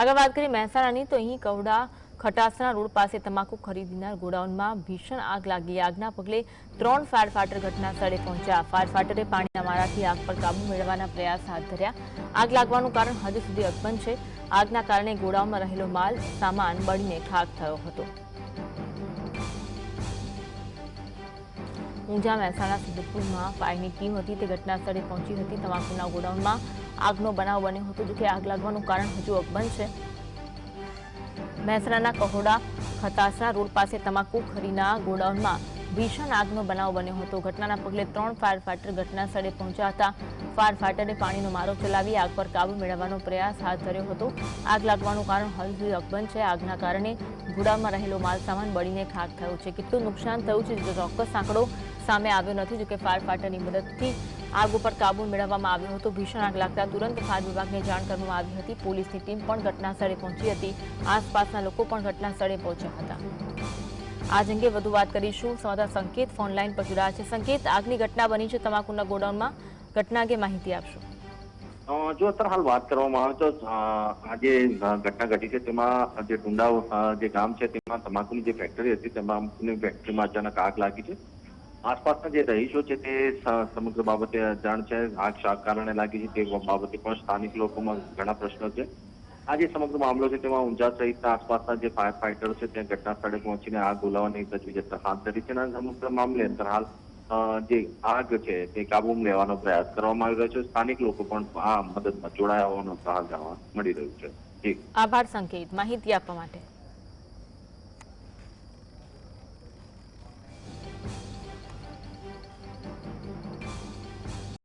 આગળ વાત કરીએ મહેસાણાની, તો અહીં કવડા ખટાસણા રોડ પાસે તમાકુ ખરીદનાર ગોડાઉનમાં ભીષણ આગ લાગી. આગના પગલે ત્રણ ફાયર ફાઈટર ઘટના સ્થળે પહોંચ્યા. ફાયર ફાઈટરે પાણીના મારાથી આગ પર કાબુ મેળવવાના પ્રયાસ હાથ ધર્યા. આગ લાગવાનું કારણ હજુ સુધી અકબંધ છે. આગના કારણે ગોડાઉનમાં રહેલો માલ, સામાન બળીને ખાક થયો હતો. ઊંઝા મહેસાણા સિદ્ધપુરમાં ફાયરની ટીમ હતી. તે ઘટના સ્થળે પહોંચી હતી તમાકુના ગોડાઉનમાં. આગનો બનાવ બન્યો હતો જોકે આગ લાગવાનું કારણ હજુ અકબંધ છે. મહેસાણાના કહોડા ખતાસરા રોડ પાસે તમાકુ ખરીના ગોડાઉનમાં ભીષણ આગનો બનાવ બન્યો હતો. ઘટનાના પગલે ત્રણ ફાયર ફાઈટર ઘટના સ્થળે પહોંચ્યા હતા. ફાયર ફાઈટરે પાણીનો મારો ચલાવી આગ પર કાબુ મેળવવાનો પ્રયાસ હાથ ધર્યો હતો. આગ લાગવાનું કારણ હજુ અકબંધ છે. આગના કારણે ગોડાઉનમાં રહેલો માલ સામાન બળીને ખાક થયો છે. કેટલું નુકસાન થયું છે ચોક્કસ આંકડો સામે આવ્યો નથી, જોકે ફાયર ફાઈટરની મદદથી આગ ઉપર કાબુ મેળવવામાં આવ્યો હતો. ભીષણ આગ લાગતા તુરંત ફાયર વિભાગને જાણ કરવામાં આવી હતી. પોલીસની ટીમ પણ ઘટના સ્થળે પહોંચી હતી. આસપાસના લોકો પણ ઘટના સ્થળે પહોંચ્યા હતા. આજ અંગે વધુ વાત કરીશું. સંવાદદાતા સંકેત ફોન લાઈન પર જોડાયા છે. સંકેત, આગની ઘટના બની છે તમાકુના ગોડાઉનમાં. ઘટના અંગે માહિતી આપશો. જો અત્યારે હાલ વાત કરવામાં આવે તો આજે ઘટના ઘટી છે, તેમાં જે ટુંડાવ જે ગામ છે, તેમાં તમાકુની જે ફેક્ટરી હતી, તેમાં ફેક્ટરીમાં અચાનક આગ લાગી છે. આસપાસના જે રહીશો છે તે સમગ્ર બાબતે અજાણ છે. આગ શા, કારણે લાગી છે તે બાબતે પણ સ્થાનિક લોકોમાં ઘણા પ્રશ્નો છે. આ જે સમગ્ર મામલો છે તેમાં ઊંઝા સહિતના આસપાસના જે ફાયર ફાઈટરો છે ત્યાં ઘટના સ્થળે પહોંચીને આગ બોલાવવાની તજવીજ હાથ ધરી છે. અને સમગ્ર મામલે અત્યારે હાલ જે આગ છે તે કાબૂમાં લેવાનો પ્રયાસ કરવામાં આવી રહ્યો છે. સ્થાનિક લોકો પણ આ મદદમાં જોડાયા હોવાનું હાલ જાણવા મળી રહ્યું છે. આભાર સંકેત. માહિતી આપવા માટે.